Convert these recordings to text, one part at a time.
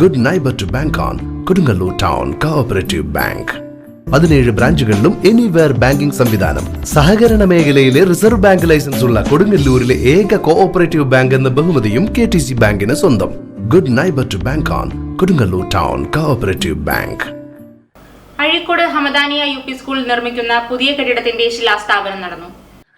Good neighbour to bank on Kodungallur town cooperative bank പതിനേഴ് ബ്രാഞ്ചുകളിലും anywhere banking സംവിധാനം. സഹകരണ മേഖലയിലെ റിസർവ് ബാങ്ക് ലൈസൻസ് ഉള്ള കൊടുങ്ങല്ലൂരിലെ ഏക കോഓപ്പറേറ്റീവ് ബാങ്ക് എന്ന ബഹുമതിയും കെ ടി സി ബാങ്കിന് സ്വന്തം. Good neighbour to bank on Kodungallur town cooperative bank Azhikode Hamadaniya U P school നിർമ്മിക്കുന്ന പുതിയ കെട്ടിടത്തിന്റെ ശിലാസ്ഥാപനം നടന്നു.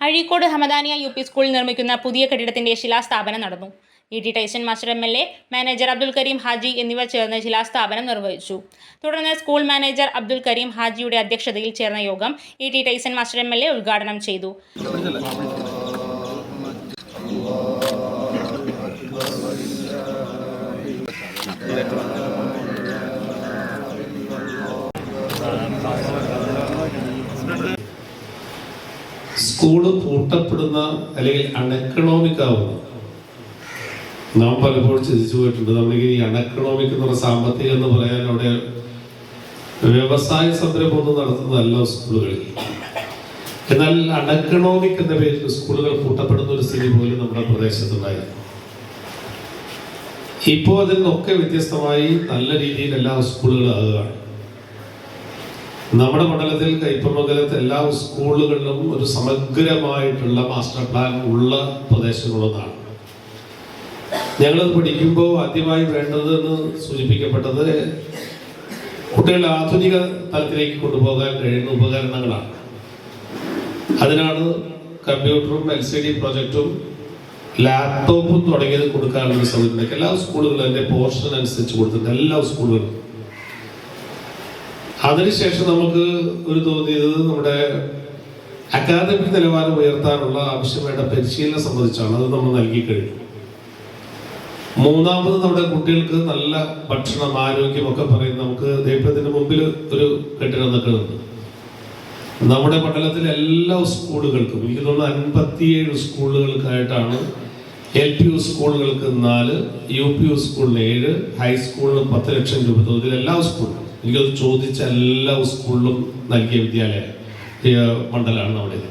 അഴീക്കോട് ഹമദാനിയ യു പി സ്കൂളിൽ നിർമ്മിക്കുന്ന പുതിയ കെട്ടിടത്തിന്റെ ശിലാസ്ഥാപനം നടന്നു. E T Tyson master M L A manager Abdul Kareem Haji എന്നിവർ ചേർന്ന് ശിലാസ്ഥാപനം നിർവഹിച്ചു. തുടർന്ന് സ്കൂൾ മാനേജർ അബ്ദുൽ കരീം ഹാജിയുടെ അധ്യക്ഷതയിൽ ചേർന്ന യോഗം E T Tyson master M L A ഉദ്ഘാടനം ചെയ്തു. സ്കൂൾ പൂട്ടപ്പെടുന്ന അല്ലെങ്കിൽ അൺഎക്കണോമിക് ആവുന്ന. നാം പലപ്പോഴും ചിന്തിച്ചു പോയിട്ടുണ്ട് നമുക്ക് ഈ അൺഎക്കണോമിക് എന്ന് പറഞ്ഞ സാമ്പത്തികം എന്ന് പറയാൻ അവിടെ വ്യവസായ സംരംഭമൊന്നും നടത്തുന്നതല്ല സ്കൂളുകളിൽ എന്നാൽ അൺഎക്കണോമിക് എന്ന പേരിൽ സ്കൂളുകൾ കൂട്ടപ്പെടുന്ന ഒരു സ്ഥിതി പോലും നമ്മുടെ പ്രദേശത്തുണ്ടായി ഇപ്പോൾ അതിൽ നിന്നൊക്കെ വ്യത്യസ്തമായി നല്ല രീതിയിൽ എല്ലാ സ്കൂളുകളും ആകുകയാണ്. നമ്മുടെ മണ്ഡലത്തിൽ കയ്പമംഗലത്ത് എല്ലാ സ്കൂളുകളിലും ഒരു സമഗ്രമായിട്ടുള്ള മാസ്റ്റർ പ്ലാൻ ഉള്ള പ്രദേശങ്ങളൊന്നാണ്. ഞങ്ങളത് പഠിക്കുമ്പോൾ ആദ്യമായി വേണ്ടത് എന്ന് സൂചിപ്പിക്കപ്പെട്ടത് കുട്ടികളെ ആധുനിക തലത്തിലേക്ക് കൊണ്ടുപോകാൻ കഴിയുന്ന ഉപകരണങ്ങളാണ്. അതിനാണ് കമ്പ്യൂട്ടറും എൽ സി ഡി പ്രൊജക്റ്റും ലാപ്ടോപ്പും തുടങ്ങിയത് കൊടുക്കാനുള്ള സൗകര്യം എല്ലാ സ്കൂളുകളും അതിന്റെ പോർഷൻ അനുസരിച്ച് കൊടുത്തിട്ടുണ്ട്. എല്ലാ സ്കൂളുകളും. അതിനുശേഷം നമുക്ക് ഒരു തോന്നിയത് നമ്മുടെ അക്കാദമിക് നിലവാരം ഉയർത്താനുള്ള ആവശ്യമായ പരിശീലനം സംബന്ധിച്ചാണ് അത് നമ്മൾ നൽകി കഴിഞ്ഞു. മൂന്നാമത് നമ്മുടെ കുട്ടികൾക്ക് നല്ല ഭക്ഷണം ആരോഗ്യം ഒക്കെ പറയുന്ന നമുക്ക് ദൈവത്തിന്റെ മുമ്പിൽ ഒരു കെട്ടിടം നിൽക്കുന്നുണ്ട് നമ്മുടെ മണ്ഡലത്തിലെ എല്ലാ സ്കൂളുകൾക്കും എനിക്ക് തോന്നുന്നു അൻപത്തിയേഴ് സ്കൂളുകൾക്കായിട്ടാണ് എൽ പി യു സ്കൂളുകൾക്ക് നാല് യു പി യു സ്കൂളിന് ഏഴ് ഹൈസ്കൂളിന് പത്ത് ലക്ഷം രൂപ തോതിൽ എല്ലാ സ്കൂളും എനിക്കത് ചോദിച്ച എല്ലാ സ്കൂളിലും നൽകിയ വിദ്യാലയ മണ്ഡലമാണ് നമ്മുടെ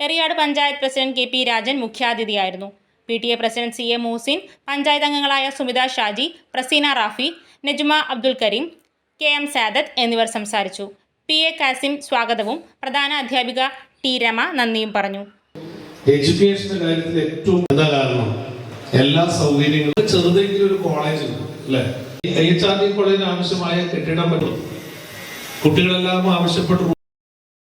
Eriyad panchayat president K P Rajan മുഖ്യാതിഥിയായിരുന്നു. P T A president C A Moosin panchayat അംഗങ്ങളായ സുമിത ഷാജി പ്രസീന റാഫി നജ്മ അബ്ദുൽ കരീം കെ എം സാദത്ത് എന്നിവർ സംസാരിച്ചു. പി എ കാസിം സ്വാഗതവും. പ്രധാന അധ്യാപിക ടി രമ നന്ദിയും പറഞ്ഞു. എഡ്യൂക്കേഷന്റെ ഏറ്റവും എന്താ കാരണം? എല്ലാ സൗകര്യങ്ങളും ചെറുതെങ്കിലും ഒരു കോളേജ് അല്ലെ? എച്ച് ആർ ഡി കോളേജിന് ആവശ്യമായ കെട്ടിടം പറ്റും കുട്ടികളെല്ലാം ആവശ്യപ്പെട്ടു